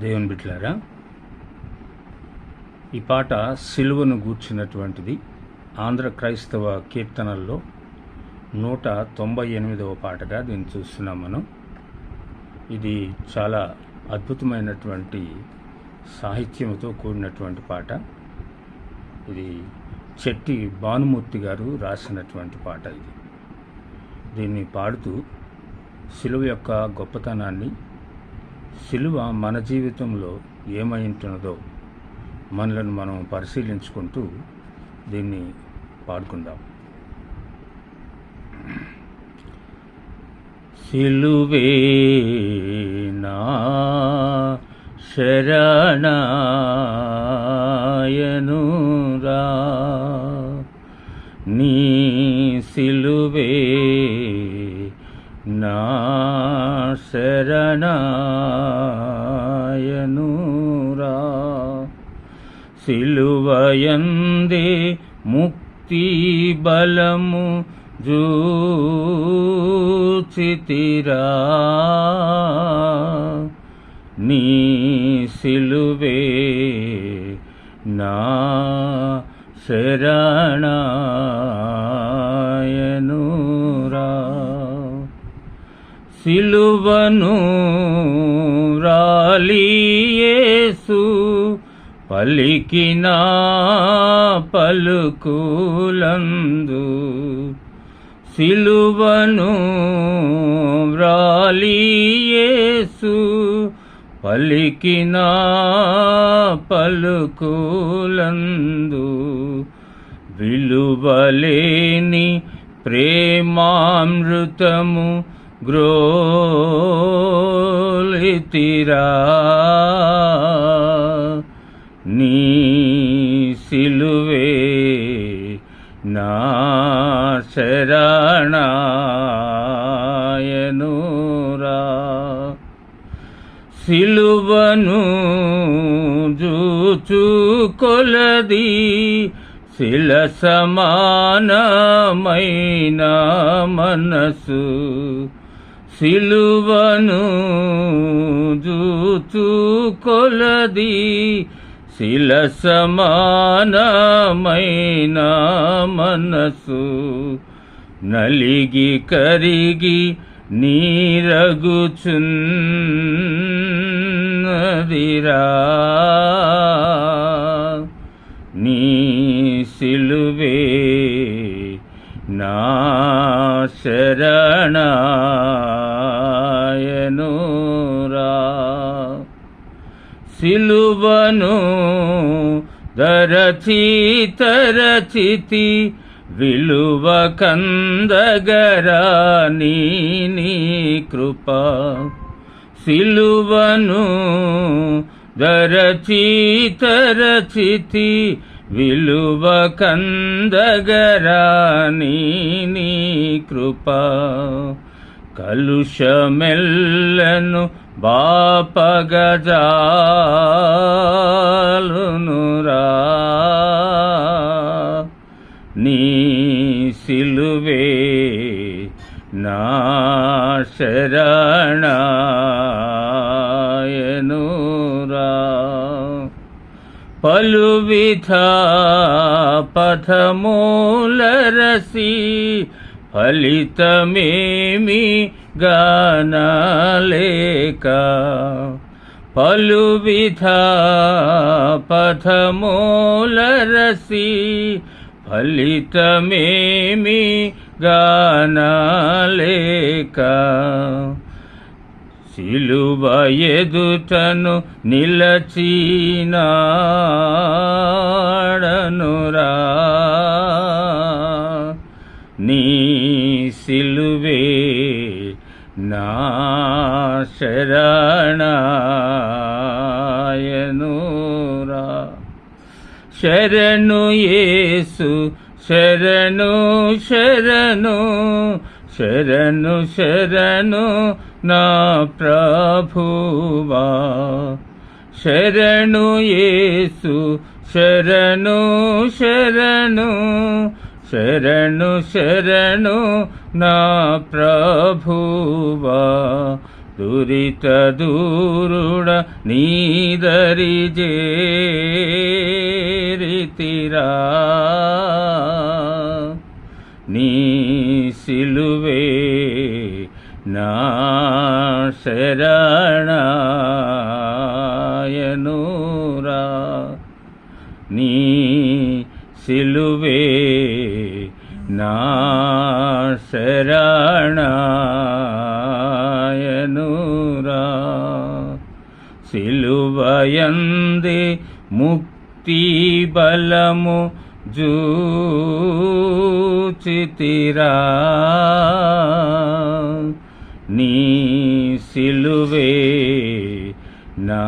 దేవుని బిట్లారా ఈ పాట సిలువను గూర్చినటువంటిది ఆంధ్ర క్రైస్తవ కీర్తనల్లో నూట తొంభై ఎనిమిదవ పాటగా దీన్ని చూస్తున్నాం మనం. ఇది చాలా అద్భుతమైనటువంటి సాహిత్యంతో కూడినటువంటి పాట. ఇది చెట్టి భానుమూర్తి గారు రాసినటువంటి పాట ఇది. దీన్ని పాడుతూ సిలువ యొక్క గొప్పతనాన్ని సిలువ మన జీవితంలో ఏమైంటున్నదో మనలను మనం పరిశీలించుకుంటూ దీన్ని పాడుకుందాం. సిలువే నా శరణాయనురా. నీ సిలువే నా శరణాయనురా. సిలువయందే ముక్తి బలము జూచితిరా. నీ సిలువే నా శరణాయనురా. సిలువను రాలియేసు పలికిన పలుకులందు. సిలువను రాలియేసు పలికిన పలుకులందు. విలువలేని ప్రేమామృతము గ్రోలితిరా. నీ సిలువే నా శరణాయనురా. సిలువను జూచు కొలది శిల సమానమైన మనసు. సిలువను జూచు కొలది శిల సమానమైన మనసు నలిగి కరిగి నీరగుచున్నదిరా. నీ సిలువే నా శరణా. సిలువను దరచి తరచితి విలువ కందగరాని నీ కృప. సిలువను దరచి తరచితి విలువ కందగరాని నీ కృప. కలుషమెల్లను బాపగజాలునురా. నీ సిలువే నా శరణాయనురా. పలువిధ పథమూలరసి ఫలితమేమి గానలేక? పలువిధ పథమూలరసి ఫలితమేమి గానలేక? సిలువ ఎదుటను నిలచినాడనురా. నీ సిలువే నా శరణాయనురా శరణు యేసు శరణు శరణు శరణు శరణు నా ప్రభువా. శరణు యేసు శరణు శరణు శరణు శరణు నా ప్రభువా దురిత దూరుడ నీదరి జేరితిరా. నీ సిలువే నా శరణాయనురా. నీ సిలువే నా శరణాయనురా సిలువయంది ముక్తి బలము జూచితిరా నీ సిలువే నా